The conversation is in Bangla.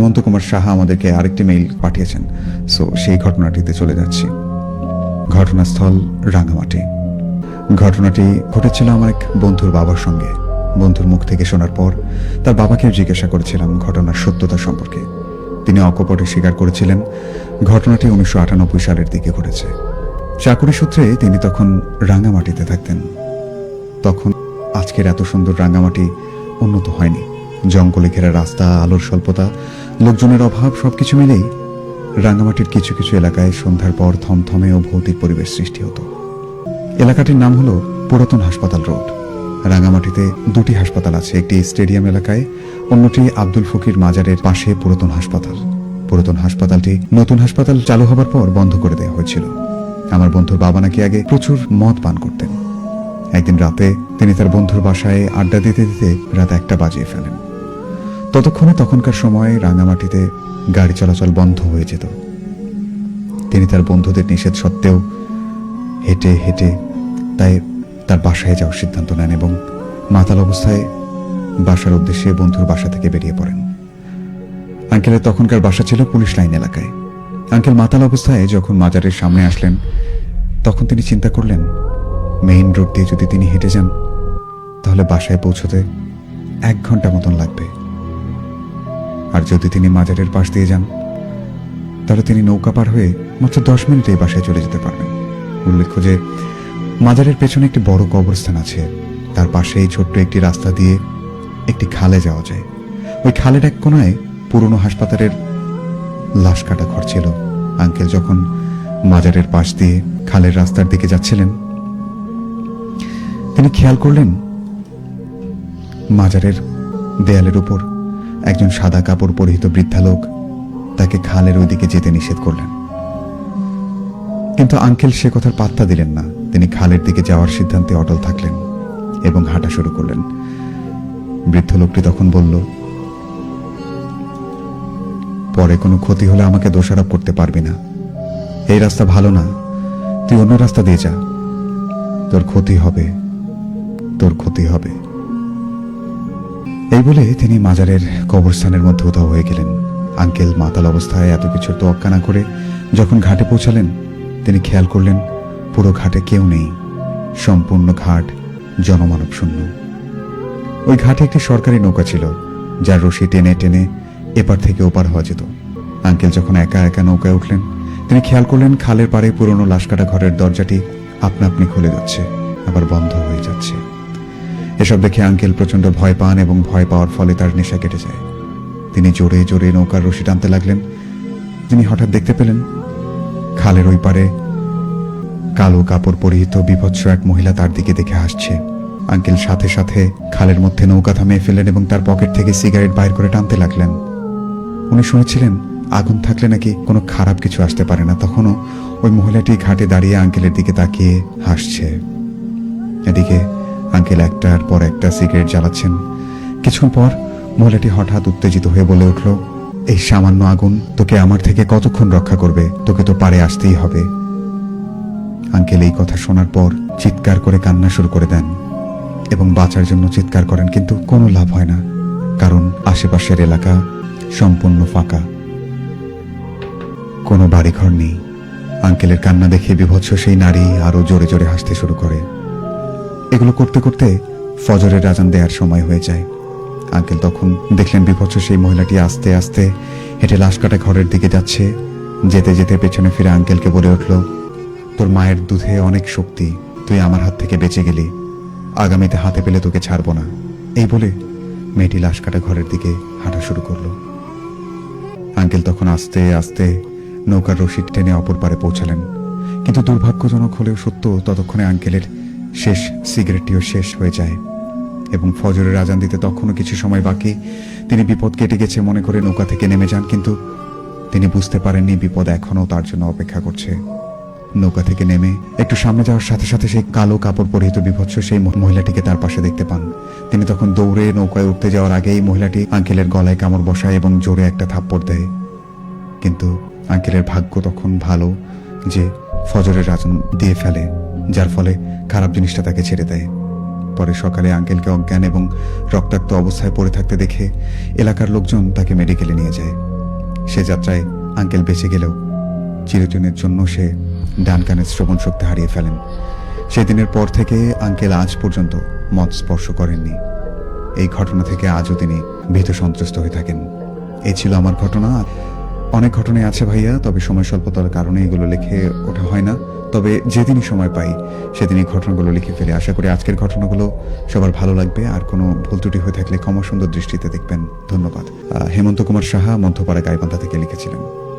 হেমন্ত কুমার সাহা আমাদেরকে আরেকটি মেইল পাঠিয়েছেন। সো সেই ঘটনাটিতে চলে যাচ্ছি। ঘটনাস্থল রাঙামাটি। ঘটনাটি ঘটেছিল আমার এক বন্ধুর বাবার সঙ্গে। বন্ধুর মুখ থেকে শোনার পর তার বাবাকে জিজ্ঞাসা করেছিলাম ঘটনার সত্যতা সম্পর্কে। তিনি অকপটে স্বীকার করেছিলেন, ঘটনাটি উনিশশো আটানব্বই সালের দিকে ঘটেছে। চাকুরি সূত্রে তিনি তখন রাঙামাটিতে থাকতেন। তখন আজকের এত সুন্দর রাঙামাটি উন্নত হয়নি। জঙ্গলে ঘেরা রাস্তা, আলোর স্বল্পতা লোকজনের অভাব, সবকিছু মিলেই রাঙামাটির কিছু কিছু এলাকায় সন্ধ্যার পর থমথমে ও ভৌতিক পরিবেশ সৃষ্টি হতো। এলাকাটির নাম হলো পুরাতন হাসপাতাল রোড। রাঙামাটিতে দুটি হাসপাতাল আছে, একটি স্টেডিয়াম এলাকায়, অন্যটি আব্দুল ফকির মাজারের পাশে পুরাতন হাসপাতাল। পুরাতন হাসপাতালটি নতুন হাসপাতাল চালু হবার পর বন্ধ করে দেওয়া হয়েছিল। আমার বন্ধুর বাবা নাকি আগে প্রচুর মদ পান করতেন। একদিন রাতে তিনি তার বন্ধুর বাসায় আড্ডা দিতে দিতে রাত একটা বাজিয়ে ফেলেন। ততক্ষণে তখনকার সময় রাঙামাটিতে গাড়ি চলাচল বন্ধ হয়ে যেত। তিনি তার বন্ধুদের নিষেধ সত্ত্বেও হেঁটে হেঁটে তাই তার বাসায় যাওয়ার সিদ্ধান্ত নেন এবং মাতাল অবস্থায় বাসার উদ্দেশ্যে বন্ধুর বাসা থেকে বেরিয়ে পড়েন। আঙ্কেলের তখনকার বাসা ছিল পুলিশ লাইন এলাকায়। আঙ্কেল মাতাল অবস্থায় যখন মাজারের সামনে আসলেন, তখন তিনি চিন্তা করলেন, মেইন রোড দিয়ে যদি তিনি হেঁটে যান, তাহলে বাসায় পৌঁছতে এক ঘণ্টা মতন লাগবে। আর যদি তিনি মাজারের পাশ দিয়ে যান, তাহলে তিনি নৌকা পার হয়ে মাত্র দশ মিনিটেই বাসায় চলে যেতে পারবেন। উল্লেখ্য যে মাজারের পেছনে একটি বড় কবরস্থান আছে। তার পাশেই ছোট্ট একটি রাস্তা দিয়ে একটি খালে যাওয়া যায়। ওই খালের এক কোনায় পুরনো হাসপাতালের লাশ কাটা ঘর ছিল। আঙ্কেল যখন মাজারের পাশ দিয়ে খালের রাস্তার দিকে যাচ্ছিলেন, তিনি খেয়াল করলেন মাজারের দেয়ালের উপর একজন সাদা কাপড় পরিহিত বৃদ্ধা লোক তাকে খালের ওইদিকে যেতে নিষেধ করলেন। কিন্তু আঙ্কেল সে কথার পাত্তা দিলেন না। তিনি খালের দিকে যাওয়ার সিদ্ধান্তে অটল থাকলেন এবং হাঁটা শুরু করলেন। বৃদ্ধ লোকটি তখন বলল, পরে কোনো ক্ষতি হলে আমাকে দোষারোপ করতে পারবি না। এই রাস্তা ভালো না। তুই অন্য রাস্তা দিয়ে যা। তোর ক্ষতি হবে। তোর ক্ষতি হবে। এই বলে তিনি মাজারের কবরস্থানের মধ্যে উধাও হয়ে গেলেন। আঙ্কেল মাতাল অবস্থায় এত কিছুর তোয়াক্কা না করে যখন ঘাটে পৌঁছালেন, তিনি খেয়াল করলেন, পুরো ঘাটে কেউ নেই। সম্পূর্ণ ঘাট জনমানব শূন্য। ওই ঘাটে একটি সরকারি নৌকা ছিল, যার রশি টেনে টেনে এপার থেকে ওপার হওয়া যেত। আঙ্কেল যখন একা একা নৌকায় উঠলেন, তিনি খেয়াল করলেন খালের পাড়ে পুরনো লাশকাটা ঘরের দরজাটি আপনা আপনি খুলে যাচ্ছে, আবার বন্ধ হয়ে যাচ্ছে। এসব দেখে আঙ্কেল প্রচণ্ড ভয় পান এবং ভয় পাওয়ার ফলে তার নেশা কেটে যায়। তিনি জোরে জোরে নৌকার রশি টানতে লাগলেন। তিনি হঠাৎ দেখতে পেলেন, খালের ওই পারে কালো কাপড় পরিহিত বিভৎস এক মহিলা তার দিকে দেখে হাসছে। আঙ্কেল সাথে সাথে খালের মধ্যে নৌকা থামিয়ে ফেলেন এবং তার পকেট থেকে সিগারেট বাইর করে টানতে লাগলেন। উনি শুনেছিলেন, আগুন থাকলে নাকি কোনো খারাপ কিছু আসতে পারে না। তখনও ওই মহিলাটি ঘাটে দাঁড়িয়ে আঙ্কেলের দিকে তাকিয়ে হাসছে। এদিকে আঙ্কেল একটার পর একটা সিগারেট জ্বালাচ্ছেন। কিছুক্ষণ পর মহিলাটি হঠাৎ উত্তেজিত হয়ে বলে উঠল, এই সামান্য আগুন তোকে আমার থেকে কতক্ষণ রক্ষা করবে? তোকে তো পারে আসতেই হবে। আঙ্কেল এই কথা শোনার পর চিৎকার করে কান্না শুরু করে দেন এবং বাঁচার জন্য চিৎকার করেন, কিন্তু কোনো লাভ হয় না, কারণ আশেপাশের এলাকা সম্পূর্ণ ফাঁকা। কোনো বাড়িঘর নেই। আঙ্কেলের কান্না দেখে বিভৎস সেই নারী আরও জোরে জোরে হাসতে শুরু করে। এগুলো করতে করতে ফজরের রাজান দেওয়ার সময় হয়ে যায়। আঙ্কেল তখন দেখলেন বিভৎস সেই মহিলাটি আস্তে আস্তে হেঁটে লাশ কাটা ঘরের দিকে যাচ্ছে। যেতে যেতে পেছনে ফিরে আঙ্কেলকে বলে উঠল, তোর মায়ের দুধে অনেক শক্তি, তুই আমার হাত থেকে বেঁচে গেলি। আগামীতে হাতে পেলে তোকে ছাড়বো না। এই বলে মেয়েটি লাশ কাটা ঘরের দিকে হাঁটা শুরু করল। আঙ্কেল তখন আস্তে আস্তে নৌকার রশিদ টেনে অপর পারে পৌঁছালেন। কিন্তু দুর্ভাগ্যজনক হলেও সত্য, ততক্ষণে আঙ্কেলের শেষ সিগারেটটিও শেষ হয়ে যায়। এবং ফজরের আজান দিতে তখনও কিছু সময় বাকি। তিনি বিপদ কেটে গেছে মনে করে নৌকা থেকে নেমে যান, কিন্তু তিনি বুঝতে পারেননি বিপদ এখনও তার জন্য অপেক্ষা করছে। নৌকা থেকে নেমে একটু সামনে যাওয়ার সাথে সাথে সেই কালো কাপড় পরিহিত বিভৎস সেই মহিলাটিকে তার পাশে দেখতে পান। তিনি তখন দৌড়ে নৌকায় উঠতে যাওয়ার আগেই মহিলাটি আঙ্কেলের গলায় কামড় বসায় এবং জোরে একটা থাপ্পড় দেয়। কিন্তু আঙ্কেলের ভাগ্য তখন ভালো যে ফজরের রাজন দিয়ে ফেলে। যার ফলে খারাপ জিনিসটা তাকে ছেড়ে দেয়। পরে সকালে আঙ্কেলকে অজ্ঞান এবং রক্তাক্ত অবস্থায় পড়ে থাকতে দেখে এলাকার লোকজন তাকে মেডিকেলে নিয়ে যায়। সে যাত্রায় আঙ্কেল বেঁচে গেলেও চিরদিনের জন্য সে ডান কানের শ্রবণ শক্তি হারিয়ে ফেলেন। সেদিনের পর থেকে আঙ্কেল আজ পর্যন্ত মদ স্পর্শ করেননি। এই ঘটনা থেকে আজও তিনি ভীত সন্ত্রস্ত হয়ে থাকেন। এই ছিল আমার ঘটনা। অনেক ঘটনাই আছে ভাইয়া, তবে সময় স্বল্পতার কারণে এগুলো লিখে ওঠা হয় না। তবে যেদিনই সময় পাই, সেদিনই ঘটনাগুলো লিখে ফেলে। আশা করি আজকের ঘটনাগুলো সবার ভালো লাগবে। আর কোনো ভুল ত্রুটি হয়ে থাকলে ক্ষমা সুন্দর দৃষ্টিতে দেখবেন। ধন্যবাদ। হেমন্ত কুমার সাহা মধ্যপাড়া গাইবান্ধা থেকে লিখেছিলেন।